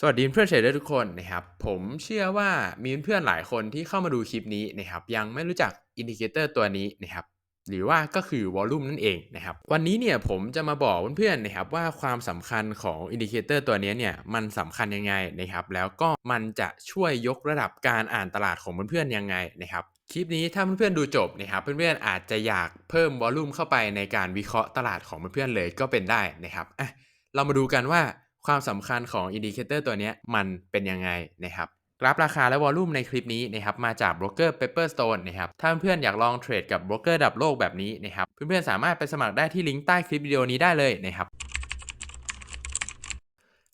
สวัสดีเพื่อนเทรดเดอร์ทุกคนนะครับผมเชื่อว่ามีเพื่อนหลายคนที่เข้ามาดูคลิปนี้นะครับยังไม่รู้จักอินดิเคเตอร์ตัวนี้นะครับหรือว่าก็คือวอลลุ่มนั่นเองนะครับวันนี้เนี่ยผมจะมาบอกเพื่อนๆนะครับว่าความสำคัญของอินดิเคเตอร์ตัวนี้เนี่ยมันสำคัญยังไงนะครับแล้วก็มันจะช่วยยกระดับการอ่านตลาดของเพื่อนๆยังไงนะครับคลิปนี้ถ้าเพื่อนๆดูจบนะครับเพื่อนๆอาจจะอยากเพิ่มวอลลุ่มเข้าไปในการวิเคราะห์ตลาดของเพื่อนๆเลยก็เป็นได้นะครับอะเรามาดูกันว่า ความสำคัญของอินดิเคเตอร์ตัวนี้มันเป็นยังไงนะครับกราฟราคาและวอลลุ่มในคลิปนี้นะครับมาจากโบรกเกอร์ Pepperstone นะครับถ้าเพื่อนๆอยากลองเทรดกับโบรกเกอร์ดับโลกแบบนี้นะครับเพื่อนๆสามารถไปสมัครได้ที่ลิงก์ใต้คลิปวิดีโอนี้ได้เลยนะครับ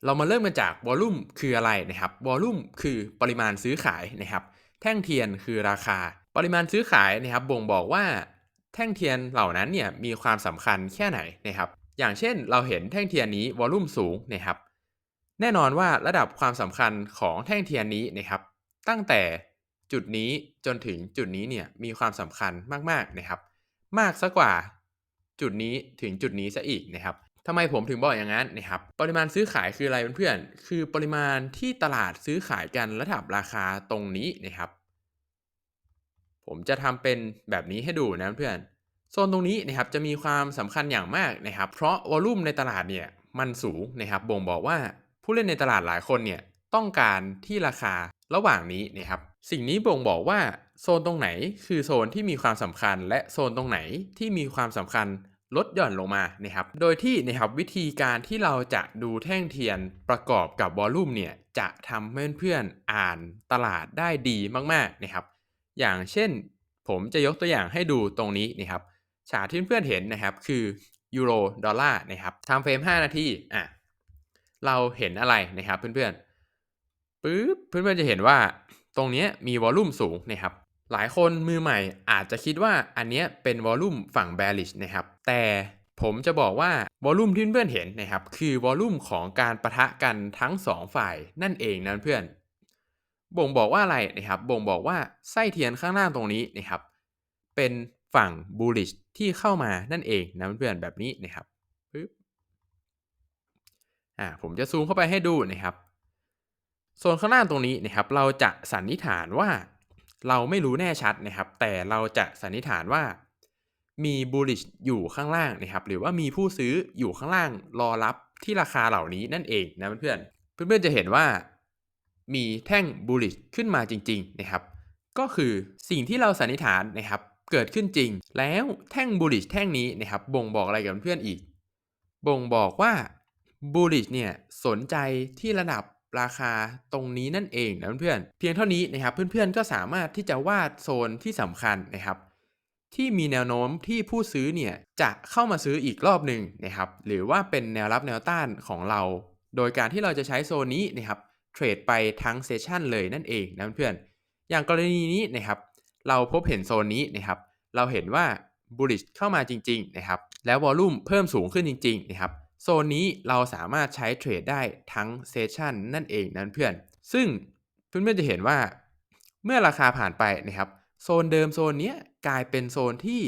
เรามาเริ่มกันจากวอลลุ่มคืออะไรนะครับวอลลุ่มคือปริมาณซื้อขายนะครับแท่งเทียนคือราคา ปริมาณซื้อขายนะครับบ่งบอกว่าแท่งเทียนเหล่านั้นเนี่ยมีความสำคัญแค่ไหนนะครับอย่างเช่นเราเห็นแท่งเทียนนี้วอลลุ่มสูงนะครับ แน่นอนว่าระดับความสำคัญของแท่งเทียนนี้นะครับ ตั้งแต่จุดนี้จนถึงจุดนี้เนี่ยมีความสำคัญมากๆนะครับ มากซะกว่าจุดนี้ถึงจุดนี้ซะอีกนะครับทำไมผมถึงบอกอย่างนั้นนะครับ ปริมาณซื้อขายคืออะไรเพื่อนๆคือปริมาณที่ตลาดซื้อขายกันระดับราคาตรงนี้นะครับ ผมจะทำเป็นแบบนี้ให้ดูนะเพื่อนโซนตรงนี้นะครับจะมีความสำคัญอย่างมากนะครับ เพราะวอลลุ่มในตลาดเนี่ยมันสูงนะครับบ่งบอกว่า ผู้เล่นในตลาดหลายคนเนี่ยต้องการที่ราคาระหว่างนี้นะครับสิ่งนี้บ่งบอกว่าโซนตรงไหนคือโซนที่มีความสำคัญ และโซนตรงไหนที่มีความสำคัญลดหย่อนลงมานะครับ โดยที่นะครับวิธีการที่เราจะดูแท่งเทียนประกอบกับวอลลุ่มเนี่ยจะทำให้เพื่อนๆอ่านตลาดได้ดีมากๆนะครับ อย่างเช่นผมจะยกตัวอย่างให้ดูตรงนี้นะครับฉากที่เพื่อนๆเห็นนะครับคือยูโรดอลลาร์นะครับทำเฟรม 5 นาทีอะ เราเห็นอะไรนะครับเพื่อนๆปึ๊บเพื่อนๆจะเห็นว่าตรงนี้มีวอลลุ่มสูงนะครับหลายคนมือใหม่อาจจะคิดว่าอันนี้เป็นวอลลุ่มฝั่ง bearish นะครับแต่ผมจะบอกว่าวอลลุ่มที่เพื่อนๆเห็นนะครับคือวอลลุ่มของการประทะกันทั้ง 2 ฝ่ายนั่นเองนะเพื่อน บ่งบอกว่าอะไรนะครับ บ่งบอกว่าไส้เทียนข้างล่าตรงนี้นะครับ เป็นฝั่ง bullish ที่เข้ามานั่นเองนะเพื่อนๆแบบนี้นะครับ อ่าผมจะซูมเข้าไปให้ดูนะครับโซนข้างล่างตรงนี้นะครับ เราจะสันนิษฐานว่า เราไม่รู้แน่ชัดนะครับ แต่เราจะสันนิษฐานว่า มี bullish อยู่ข้างล่างนะครับ หรือว่ามีผู้ซื้ออยู่ข้างล่างรอรับที่ราคาเหล่านี้นั่นเองนะเพื่อนเพื่อนๆจะเห็นว่า มีแท่ง bullish ขึ้นมาจริง ๆนะครับ ก็คือสิ่งที่เราสันนิษฐานนะครับ เกิดขึ้นจริง แล้วแท่ง bullish แท่งนี้นะครับ บ่งบอกอะไรกับเพื่อนอีก บ่งบอกว่า bullish เนี่ยสนใจที่ระดับราคาตรงนี้นั่นเองนะเพื่อนเพียงเท่านี้นะครับเพื่อนๆก็สามารถที่จะวาดโซนที่สำคัญนะครับ ที่มีแนวโน้มที่ผู้ซื้อเนี่ยจะเข้ามาซื้ออีกรอบหนึ่งนะครับ หรือว่าเป็นแนวรับแนวต้านของเรา โดยการที่เราจะใช้โซนนี้นะครับเทรดไปทั้งเซสชันเลยนั่นเองนะเพื่อนอย่างกรณีนี้นะครับ เราพบเห็นโซนนี้นะครับ เราเห็นว่า bullish เข้ามาจริง ๆ นะครับ แล้ววอลลุ่มเพิ่มสูงขึ้นจริง ๆ นะครับ โซนนี้เราสามารถใช้เทรดได้ทั้งเซสชันนั่นเองนะเพื่อน ซึ่งเพื่อนๆจะเห็นว่า เมื่อราคาผ่านไปนะครับ โซนเดิมโซนนี้กลายเป็นโซนที่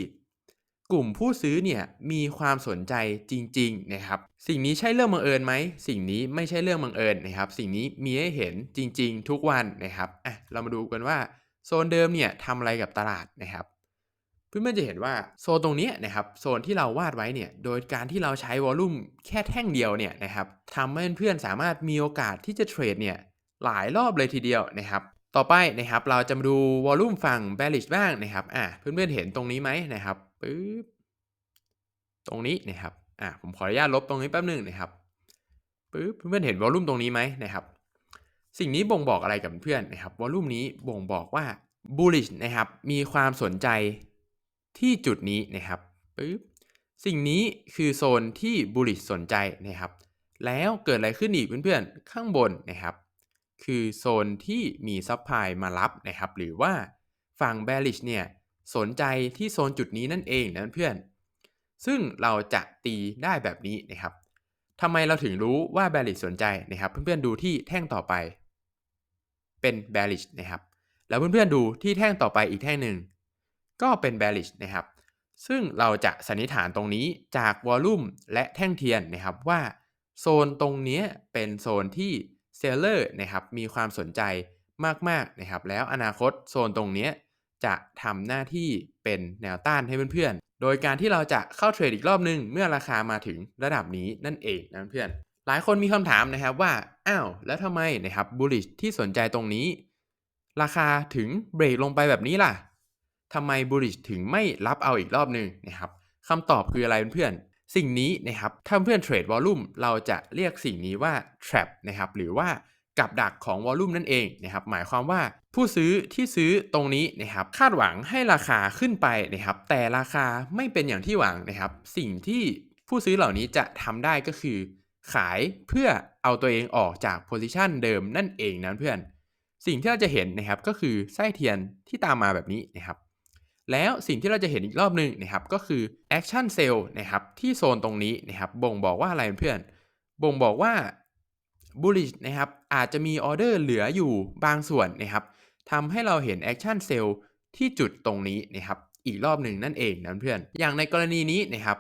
กลุ่มผู้ซื้อเนี่ยมีความสนใจจริงๆนะครับ สิ่งนี้ใช่เรื่องบังเอิญไหม สิ่งนี้ไม่ใช่เรื่องบังเอิญนะครับ สิ่งนี้มีให้เห็นจริง ๆ ทุกวันนะครับอะเรามาดูกันว่าโซนเดิมเนี่ยทำอะไรกับตลาดนะครับ เพื่อนๆจะเห็นว่าโซนตรงนี้นะครับโซนที่เราวาดไว้เนี่ยโดยการที่เราใช้วอลลุ่มแค่แท่งเดียวเนี่ยนะครับทำให้เพื่อนๆสามารถมีโอกาสที่จะเทรดเนี่ยหลายรอบเลยทีเดียวนะครับต่อไปนะครับเราจะมาดูวอลลุ่มฝั่ง bearish บ้างนะครับอะเพื่อนๆเห็นตรงนี้ไหมนะครับปึ๊บตรงนี้นะครับอะผมขออนุญาตลบตรงนี้แป๊บหนึ่งนะครับปึ๊บเพื่อนๆเห็นวอลลุ่มตรงนี้ไหมนะครับสิ่งนี้บ่งบอกอะไรกับเพื่อนนะครับวอลลุ่มนี้บ่งบอกว่า bullish นะครับมีความสนใจ ที่จุดนี้นะครับปึ๊บสิ่งนี้คือโซนที่ bullish สนใจนะครับ แล้วเกิดอะไรขึ้นอีกเพื่อนๆ ข้างบนนะครับ คือโซนที่มีซัพพลายมารับนะครับ หรือว่าฝั่ง bearish เนี่ยสนใจที่โซนจุดนี้นั่นเองนะเพื่อน ซึ่งเราจะตีได้แบบนี้นะครับทำไมเราถึงรู้ว่า bearish สนใจนะครับ เพื่อนๆดูที่แท่งต่อไป เป็น bearish นะครับ แล้วเพื่อนๆดูที่แท่งต่อไปอีกแท่งหนึ่ง ก็เป็น bearish นะครับ ซึ่งเราจะสันนิษฐานตรงนี้จากวอลลุ่มและแท่งเทียนนะครับว่าโซนตรงนี้เป็นโซนที่เซลเลอร์นะครับมีความสนใจมากๆนะครับ แล้วอนาคตโซนตรงนี้จะทำหน้าที่เป็นแนวต้านให้เพื่อนๆ โดยการที่เราจะเข้าเทรดอีกรอบนึง เมื่อราคามาถึงระดับนี้นั่นเองนะเพื่อนหลายคนมีคำถามนะครับว่า อ้าว แล้วทำไมนะครับบูลลิชที่สนใจตรงนี้ ราคาถึงเบรกลงไปแบบนี้ล่ะ ทำไมบริชถึงไม่รับเอาอีกรอบนึงนะครับคำตอบคืออะไรเพื่อนสิ่งนี้นะครับถ้าเพื่อนเทรดวอลลุ่มเราจะเรียกสิ่งนี้ว่า trap นะครับหรือว่ากับดักของวอลลุ่มนั่นเองนะครับหมายความว่าผู้ซื้อที่ซื้อตรงนี้นะครับคาดหวังให้ราคาขึ้นไปนะครับแต่ราคาไม่เป็นอย่างที่หวังนะครับ สิ่งที่ผู้ซื้อเหล่านี้จะทำได้ก็คือ ขายเพื่อเอาตัวเองออกจากโพซิชันเดิมนั่นเองนะเพื่อน สิ่งที่เราจะเห็นนะครับก็คือไส้เทียนที่ตามมาแบบนี้นะครับ แล้วสิ่งที่เราจะเห็นอีกรอบหนึ่งนะครับก็คือ Action Sell นะครับที่โซนตรงนี้นะครับบ่งบอกว่าอะไรเพื่อน บ่งบอกว่า bullish นะครับอาจจะมีออเดอร์เหลืออยู่บางส่วนนะครับทำให้เราเห็น Action Sell ที่จุดตรงนี้นะครับอีกรอบหนึ่งนั่นเองนะเพื่อน อย่างในกรณีนี้นะครับ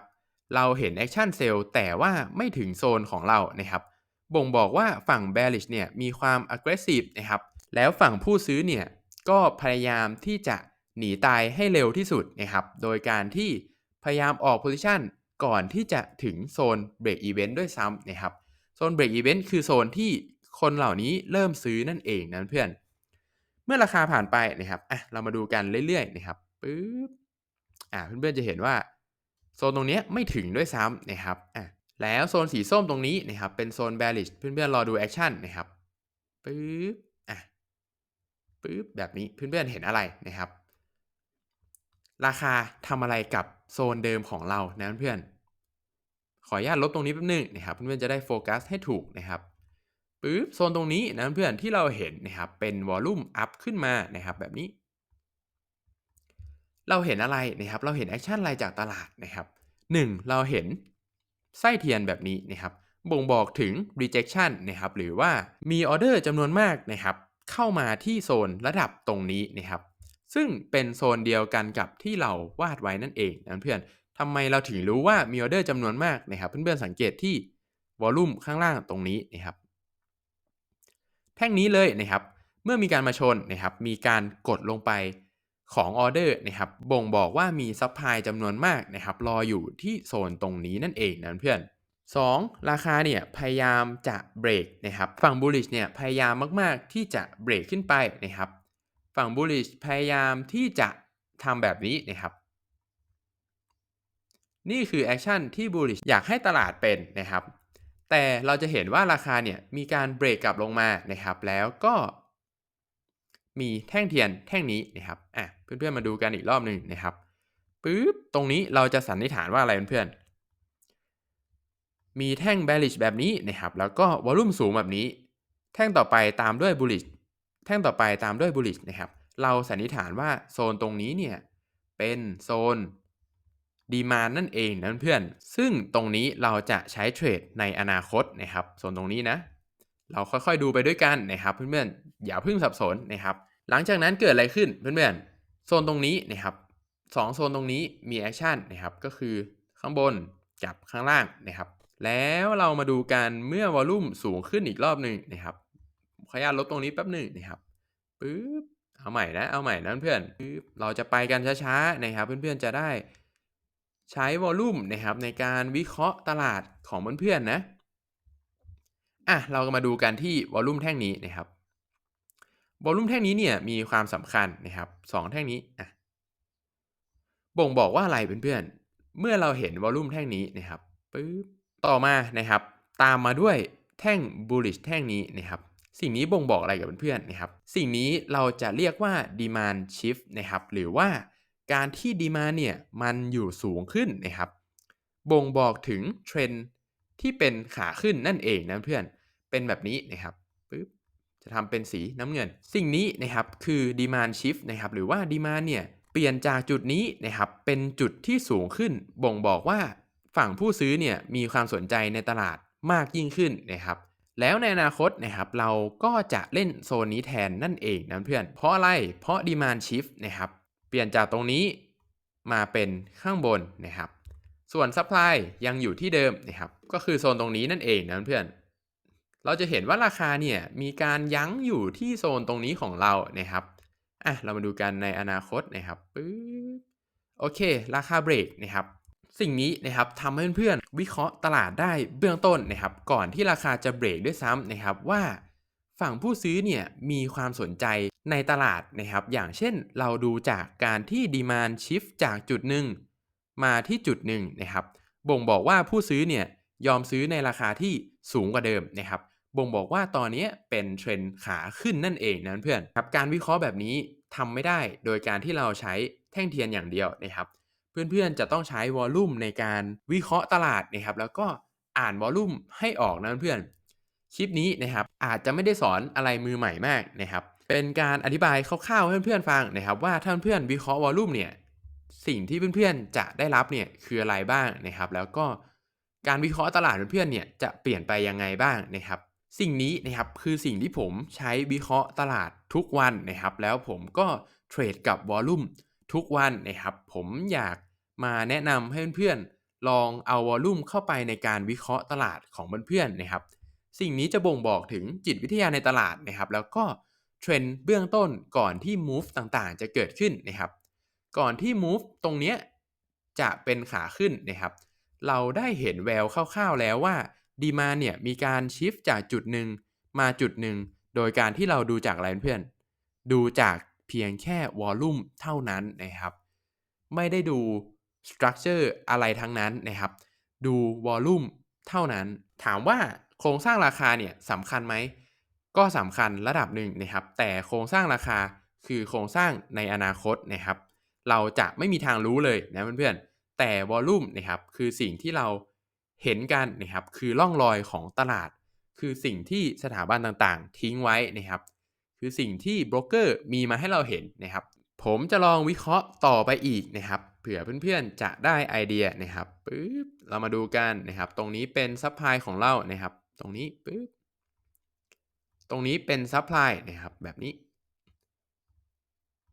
เราเห็น Action Sell แต่ว่าไม่ถึงโซนของเรานะครับบ่งบอกว่าฝั่ง bearish เนี่ยมีความ aggressive นะครับแล้วฝั่งผู้ซื้อเนี่ยก็พยายามที่จะ หนีตายให้เร็วที่สุดนะครับโดยการที่พยายามออก position ก่อนที่จะถึงโซน break event ด้วยซ้ำนะครับโซน break event คือโซนที่คนเหล่านี้เริ่มซื้อนั่นเองนะเพื่อน เมื่อราคาผ่านไปนะครับอะเรามาดูกันเรื่อยๆนะครับปึ๊บอ่าเพื่อนๆจะเห็นว่าโซนตรงนี้ไม่ถึงด้วยซ้ำนะครับอะแล้วโซนสีส้มตรงนี้นะครับเป็นโซน bearish เพื่อนๆรอดูแอคชั่นนะครับปึ๊บอะปึ๊บแบบนี้เพื่อนๆเห็นอะไรนะครับ ราคาทำอะไรกับโซนเดิมของเรานะเพื่อนขออนุญาตลบตรงนี้แป๊บนึงนะครับเพื่อนๆจะได้โฟกัสให้ถูกนะครับปึ๊บโซนตรงนี้นะเพื่อนที่เราเห็นนะครับเป็นวอลลุ่มอัพขึ้นมานะครับแบบนี้ เราเห็นอะไรนะครับเราเห็นแอคชั่นอะไรจากตลาดนะครับ 1. เราเห็นไส้เทียนแบบนี้นะครับบ่งบอกถึง rejection นะครับหรือว่ามีออเดอร์จำนวนมากนะครับเข้ามาที่โซนระดับตรงนี้นะครับ ซึ่งเป็นโซนเดียวกันกับที่เราวาดไว้นั่นเองนะเพื่อนทำไมเราถึงรู้ว่ามีออเดอร์จำนวนมากนะครับ เพื่อนๆสังเกตที่วอลลุ่มข้างล่างตรงนี้นะครับ แท่งนี้เลยนะครับ เมื่อมีการมาชนนะครับ มีการกดลงไปของออเดอร์นะครับ บ่งบอกว่ามีซัพพลายจำนวนมากนะครับ รออยู่ที่โซนตรงนี้นั่นเองนะเพื่อน 2. ราคาเนี่ยพยายามจะเบรกนะครับ ฝั่ง bullish เนี่ยพยายามมาก ๆ ที่จะเบรกขึ้นไปนะครับ ฝั่ง bullish พยายามที่จะทำแบบนี้นะครับ นี่คือแอคชั่นที่ bullish อยากให้ตลาดเป็นนะครับ แต่เราจะเห็นว่าราคาเนี่ยมีการเบรกกลับลงมานะครับ แล้วก็มีแท่งเทียนแท่งนี้นะครับ อะ เพื่อนๆมาดูกันอีกรอบหนึ่งนะครับปึ๊บ ตรงนี้เราจะสันนิษฐานว่าอะไรเพื่อนๆ มีแท่ง bearish แบบนี้นะครับ แล้วก็วอลลุ่มสูงแบบนี้ แท่งต่อไปตามด้วย bullish แท่งต่อไปตามด้วย bullish นะครับ เราสันนิษฐานว่าโซนตรงนี้เนี่ย เป็นโซนดีมานนั่นเองนะเพื่อน ซึ่งตรงนี้เราจะใช้เทรดในอนาคตนะครับโซนตรงนี้นะ เราค่อยๆดูไปด้วยกันนะครับเพื่อนๆ อย่าเพิ่งสับสนนะครับ หลังจากนั้นเกิดอะไรขึ้นเพื่อนๆ โซนตรงนี้นะครับสองโซนตรงนี้มีแอคชั่นนะครับ ก็คือข้างบนกับข้างล่างนะครับ แล้วเรามาดูกันเมื่อวอลลุ่มสูงขึ้นอีกรอบหนึ่งนะครับ ออนุญาตลบตรงนี้แป๊บหนึ่งนะครับปึ๊บเอาใหม่นะเอาใหม่นะเพื่อนปึ๊บเราจะไปกันช้าๆนะครับ เพื่อนๆจะได้ใช้วอลลุ่มนะครับในการวิเคราะห์ตลาดของเพื่อนๆนะอะเราก็มาดูกันที่วอลลุ่มแท่งนี้นะครับวอลลุ่มแท่งนี้เนี่ยมีความสำคัญนะครับสองแท่งนี้อะบ่งบอกว่าอะไรเพื่อนๆ เมื่อเราเห็นวอลลุ่มแท่งนี้นะครับปึ๊บต่อมานะครับ ตามมาด้วยแท่ง bullish แท่งนี้นะครับ สิ่งนี้บ่งบอกอะไรกับเพื่อนๆนะครับ สิ่งนี้เราจะเรียกว่า demand shift นะครับ หรือว่าการที่ดีมาเนี่ยมันอยู่สูงขึ้นนะครับ บ่งบอกถึงเทรนที่เป็นขาขึ้นนั่นเองนะเพื่อน เป็นแบบนี้นะครับปึ๊บ จะทำเป็นสีน้ำเงิน สิ่งนี้นะครับคือ demand shift นะครับ หรือว่า demand เนี่ยเปลี่ยนจากจุดนี้นะครับ เป็นจุดที่สูงขึ้น บ่งบอกว่าฝั่งผู้ซื้อเนี่ยมีความสนใจในตลาดมากยิ่งขึ้นนะครับ แล้วในอนาคตนะครับเราก็จะเล่นโซนนี้แทนนั่นเองนะเพื่อนเพราะอะไรเพราะ demand shift นะครับเปลี่ยนจากตรงนี้มาเป็นข้างบนนะครับ ส่วน supply ยังอยู่ที่เดิมนะครับก็คือโซนตรงนี้นั่นเองนะเพื่อนเราจะเห็นว่าราคาเนี่ยมีการยั้งอยู่ที่โซนตรงนี้ของเรานะครับอะเรามาดูกันในอนาคตนะครับปึ๊บโอเค ราคาเบรกนะครับ สิ่งนี้นะครับทำให้เพื่อนๆวิเคราะห์ตลาดได้เบื้องต้นนะครับ ก่อนที่ราคาจะเบรกด้วยซ้ำนะครับว่าฝั่งผู้ซื้อเนี่ยมีความสนใจในตลาดนะครับ อย่างเช่นเราดูจากการที่ดีมานชิฟจากจุดหนึ่งมาที่จุดหนึ่งนะครับ บ่งบอกว่าผู้ซื้อเนี่ยยอมซื้อในราคาที่สูงกว่าเดิมนะครับ บ่งบอกว่าตอนนี้เป็นเทรนด์ขาขึ้นนั่นเองนะเพื่อนครับการวิเคราะห์แบบนี้ทำไม่ได้โดยการที่เราใช้แท่งเทียนอย่างเดียวนะครับ เพื่อนๆจะต้องใช้วอลลุ่มในการวิเคราะห์ตลาดนะครับแล้วก็อ่านวอลลุ่มให้ออกนะเพื่อนคลิปนี้นะครับอาจจะไม่ได้สอนอะไรมือใหม่มากนะครับเป็นการอธิบายคร่าวๆให้เพื่อนๆฟังนะครับว่าถ้าเพื่อนๆวิเคราะห์วอลลุ่มเนี่ยสิ่งที่เพื่อนๆจะได้รับเนี่ยคืออะไรบ้างนะครับ แล้วก็การวิเคราะห์ตลาดเพื่อนๆเนี่ยจะเปลี่ยนไปยังไงบ้างนะครับ สิ่งนี้นะครับคือสิ่งที่ผมใช้วิเคราะห์ตลาดทุกวันนะครับ แล้วผมก็เทรดกับวอลลุ่มทุกวันนะครับ ผมอยาก มาแนะนำให้เพื่อนๆลองเอาวอลลุ่มเข้าไปในการวิเคราะห์ตลาดของเพื่อนๆนะครับ สิ่งนี้จะบ่งบอกถึงจิตวิทยาในตลาดนะครับ แล้วก็เทรนด์เบื้องต้นก่อนที่ move ต่างๆ จะเกิดขึ้นนะครับ ก่อนที่ move ตรงเนี้ยจะเป็นขาขึ้นนะครับ เราได้เห็นแววคร่าวๆแล้วว่าดีมาเนี่ยมีการชิฟจากจุดหนึ่งมาจุดหนึ่งโดยการที่เราดูจากอะไรเพื่อนๆดูจากเพียงแค่วอลลุ่มเท่านั้นนะครับ ไม่ได้ดู สตรัคเจอร์อะไรทั้งนั้นนะครับ ดูวอลลุ่มเท่านั้น ถามว่าโครงสร้างราคาเนี่ยสำคัญไหม ก็สำคัญระดับหนึ่งนะครับ แต่โครงสร้างราคาคือโครงสร้างในอนาคตนะครับ เราจะไม่มีทางรู้เลยนะเพื่อนๆ แต่วอลลุ่มนะครับคือสิ่งที่เราเห็นกันนะครับ คือร่องรอยของตลาด คือสิ่งที่สถาบันต่างๆ ทิ้งไว้นะครับ คือสิ่งที่โบรกเกอร์มีมาให้เราเห็นนะครับ ผมจะลองวิเคราะห์ต่อไปอีกนะครับ เผื่อเพื่อนๆจะได้ไอเดียนะครับปึ๊บเรามาดูกันนะครับ ตรงนี้เป็นซัพพลายของเรานะครับ ตรงนี้ปึ๊บตรงนี้เป็นซัพพลายนะครับแบบนี้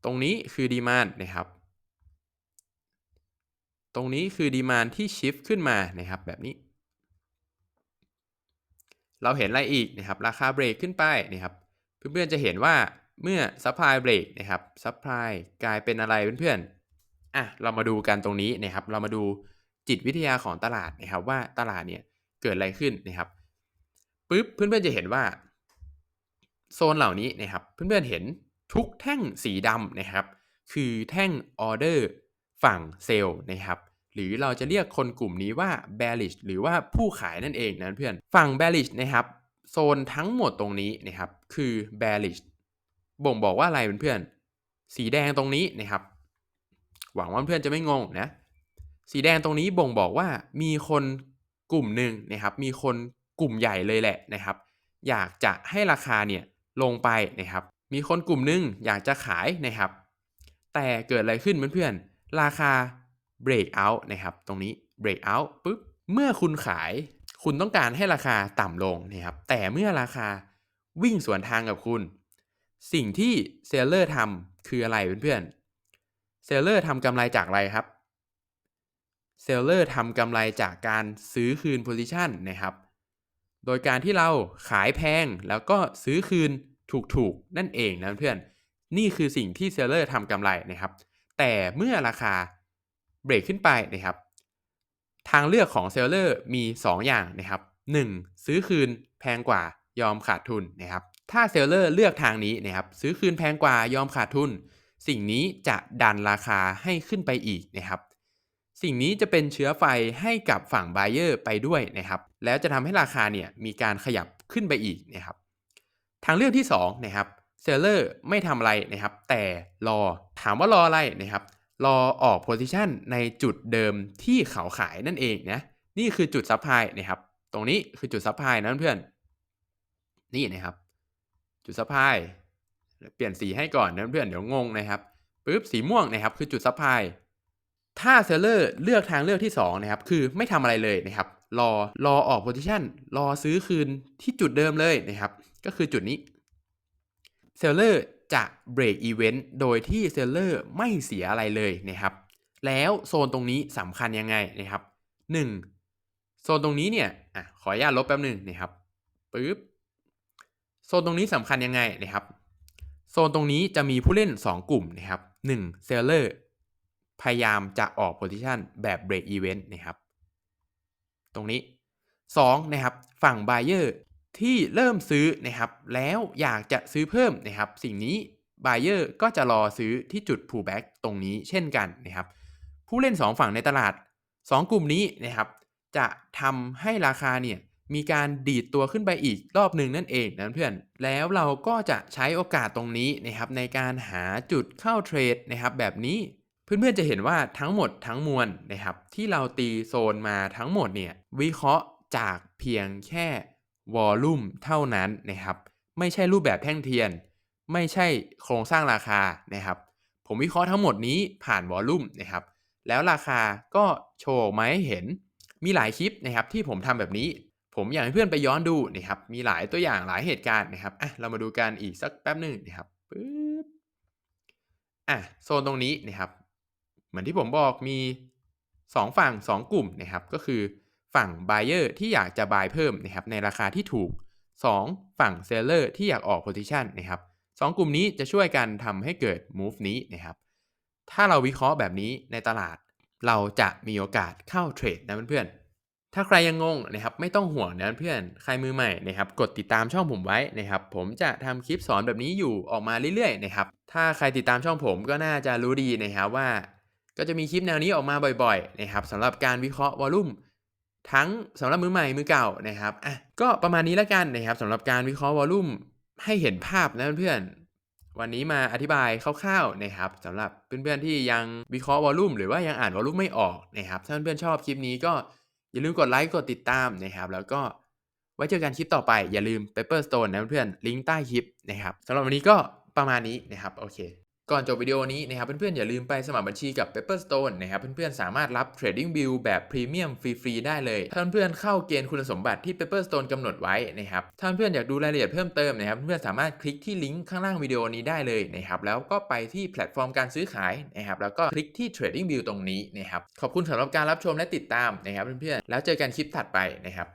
ตรงนี้คือดีมานนะครับ ตรงนี้คือดีมานที่ชิฟขึ้นมานะครับแบบนี้ เราเห็นอะไรอีกนะครับ ราคาเบรกขึ้นไปนะครับ เพื่อนๆจะเห็นว่าเมื่อซัพพลายเบรกนะครับซัพพลายกลายเป็นอะไรเพื่อนๆ อะเรามาดูกันตรงนี้นะครับ เรามาดูจิตวิทยาของตลาดนะครับว่าตลาดเนี่ยเกิดอะไรขึ้นนะครับปุ๊บเพื่อนๆจะเห็นว่า โซนเหล่านี้นะครับเพื่อนๆเห็นทุกแท่งสีดำนะครับ คือแท่งออเดอร์ฝั่งเซลล์นะครับหรือเราจะเรียกคนกลุ่มนี้ว่า bearish หรือว่าผู้ขายนั่นเองนะเพื่อนฝั่ง bearish นะครับโซนทั้งหมดตรงนี้นะครับคือ bearish บ่งบอกว่าอะไรเพื่อนๆสีแดงตรงนี้นะครับ หวังว่าเพื่อนจะไม่งงนะ สีแดงตรงนี้บ่งบอกว่ามีคนกลุ่มหนึ่งนะครับ มีคนกลุ่มใหญ่เลยแหละนะครับ อยากจะให้ราคาเนี่ยลงไปนะครับ มีคนกลุ่มหนึ่งอยากจะขายนะครับ แต่เกิดอะไรขึ้นเพื่อนๆ ราคา break out นะครับ ตรงนี้ break out ปุ๊บ เมื่อคุณขาย คุณต้องการให้ราคาต่ำลงนะครับ แต่เมื่อราคาวิ่งสวนทางกับคุณ สิ่งที่เซลเลอร์ทำคืออะไรเพื่อนๆ เซลเลอร์ทำกำไรจากอะไรครับเซลเลอร์ทำกำไรจากการซื้อคืนโพซิชันนะครับ โดยการที่เราขายแพงแล้วก็ซื้อคืนถูกๆ นั่นเองนะเพื่อน นี่คือสิ่งที่เซลเลอร์ทำกำไรนะครับ แต่เมื่อราคาเบรกขึ้นไปนะครับ ทางเลือกของเซลเลอร์มี 2 อย่างนะครับ 1. ซื้อคืนแพงกว่ายอมขาดทุนนะครับ ถ้าเซลเลอร์เลือกทางนี้นะครับ ซื้อคืนแพงกว่ายอมขาดทุน สิ่งนี้จะดันราคาให้ขึ้นไปอีกนะครับ สิ่งนี้จะเป็นเชื้อไฟให้กับฝั่งไบเออร์ไปด้วยนะครับ แล้วจะทำให้ราคาเนี่ยมีการขยับขึ้นไปอีกนะครับ ทางเลือกที่2นะครับเซลเลอร์ไม่ทำอะไรนะครับ แต่รอถามว่ารออะไรนะครับ รอออกโพซิชันในจุดเดิมที่เขาขายนั่นเองนะนี่คือจุดซัพพลายนะครับ ตรงนี้คือจุดซัพพลายนะเพื่อนนี่นะครับ จุดซัพพลาย เปลี่ยนสีให้ก่อนนะเพื่อนเดี๋ยวงงนะครับปุ๊บสีม่วงนะครับคือจุดซัพพลายถ้าเซลเลอร์เลือกทางเลือกที่2นะครับคือไม่ทำอะไรเลยนะครับรอรอออกโพซิชันรอซื้อคืนที่จุดเดิมเลยนะครับก็คือจุดนี้เซลเลอร์จะเบรกอีเวนต์โดยที่เซลเลอร์ไม่เสียอะไรเลยนะครับแล้วโซนตรงนี้สำคัญยังไงนะครับ 1. โซนตรงนี้เนี่ยอะขออนุญาตลบแป๊บหนึ่งนะครับปึ๊บโซนตรงนี้สำคัญยังไงนะครับ โซนตรงนี้จะมีผู้เล่น 2 กลุ่มนะครับ1 Seller พยายามจะออก Position แบบ Break Event นะครับ ตรงนี้2นะครับฝั่ง Buyer ที่เริ่มซื้อนะครับแล้วอยากจะซื้อเพิ่มนะครับ สิ่งนี้ Buyer ก็จะรอซื้อที่จุด pullback ตรงนี้เช่นกันนะครับ ผู้เล่น 2 ฝั่งในตลาด 2 กลุ่มนี้นะครับ จะทำให้ราคาเนี่ย มีการดีดตัวขึ้นไปอีกรอบหนึ่งนั่นเองนะเพื่อน แล้วเราก็จะใช้โอกาสตรงนี้นะครับในการหาจุดเข้าเทรดนะครับแบบนี้เพื่อนๆจะเห็นว่าทั้งหมดทั้งมวลนะครับที่เราตีโซนมาทั้งหมดเนี่ยวิเคราะห์จากเพียงแค่วอลลุ่มเท่านั้นนะครับไม่ใช่รูปแบบแท่งเทียน ไม่ใช่โครงสร้างราคานะครับ ผมวิเคราะห์ทั้งหมดนี้ผ่านวอลลุ่มนะครับแล้วราคาก็โชว์ออกมาให้เห็นมีหลายคลิปนะครับที่ผมทำแบบนี้ ผมอยากให้เพื่อนไปย้อนดูนะครับ มีหลายตัวอย่างหลายเหตุการณ์นะครับอะเรามาดูกันอีกสักแป๊บหนึ่งนะครับปึ๊บอะโซนตรงนี้นะครับ เหมือนที่ผมบอกมี 2 ฝั่ง 2 กลุ่มนะครับ ก็คือฝั่ง buyer ที่อยากจะ buy เพิ่มนะครับในราคาที่ถูก 2 ฝั่ง seller ที่อยากออก position นะครับ2กลุ่มนี้จะช่วยกันทำให้เกิด move นี้นะครับ ถ้าเราวิเคราะห์แบบนี้ในตลาด เราจะมีโอกาสเข้าเทรดนะเพื่อนๆ ถ้าใครยังงงนะครับไม่ต้องห่วงนะเพื่อนใครมือใหม่นะครับกดติดตามช่องผมไว้นะครับผมจะทำคลิปสอนแบบนี้อยู่ออกมาเรื่อยๆนะครับถ้าใครติดตามช่องผมก็น่าจะรู้ดีนะครับว่า ก็จะมีคลิปแนวนี้ออกมาบ่อยๆนะครับสำหรับการวิเคราะห์วอลลุ่มทั้งสำหรับมือใหม่มือเก่านะครับอะก็ประมาณนี้แล้วกันนะครับสำหรับการวิเคราะห์วอลลุ่มให้เห็นภาพนะเพื่อนวันนี้มาอธิบายคร่าวๆนะครับสำหรับเพื่อนๆที่ยังวิเคราะห์วอลลุ่มหรือว่ายังอ่านวอลลุ่มไม่ออกนะครับถ้าเพื่อนๆชอบคลิปนี้ก็ อย่าลืมกดไลค์กดติดตามนะครับ แล้วก็ไว้เจอกันคลิปต่อไปอย่าลืม Paper Stone นะเพื่อนลิงก์ใต้คลิปนะครับสำหรับวันนี้ก็ประมาณนี้นะครับโอเค ก่อนจบวิดีโอนี้นะครับเพื่อนๆอย่าลืมไปสมัครบัญชีกับ Pepperstone นะครับเพื่อนๆสามารถรับ Trading View แบบพรีเมียมฟรีๆได้เลย ถ้าเพื่อนๆเข้าเกณฑ์คุณสมบัติที่ Pepperstone กำหนดไว้นะครับถ้าเพื่อนๆอยากดูรายละเอียดเพิ่มเติมนะครับเพื่อนๆสามารถคลิกที่ลิงก์ข้างล่างวิดีโอนี้ได้เลยนะครับแล้วก็ไปที่แพลตฟอร์มการซื้อขายนะครับแล้วก็คลิกที่ Trading View ตรงนี้นะครับขอบคุณสำหรับการรับชมและติดตามนะครับเพื่อนๆแล้วเจอกันคลิปถัดไปนะครับ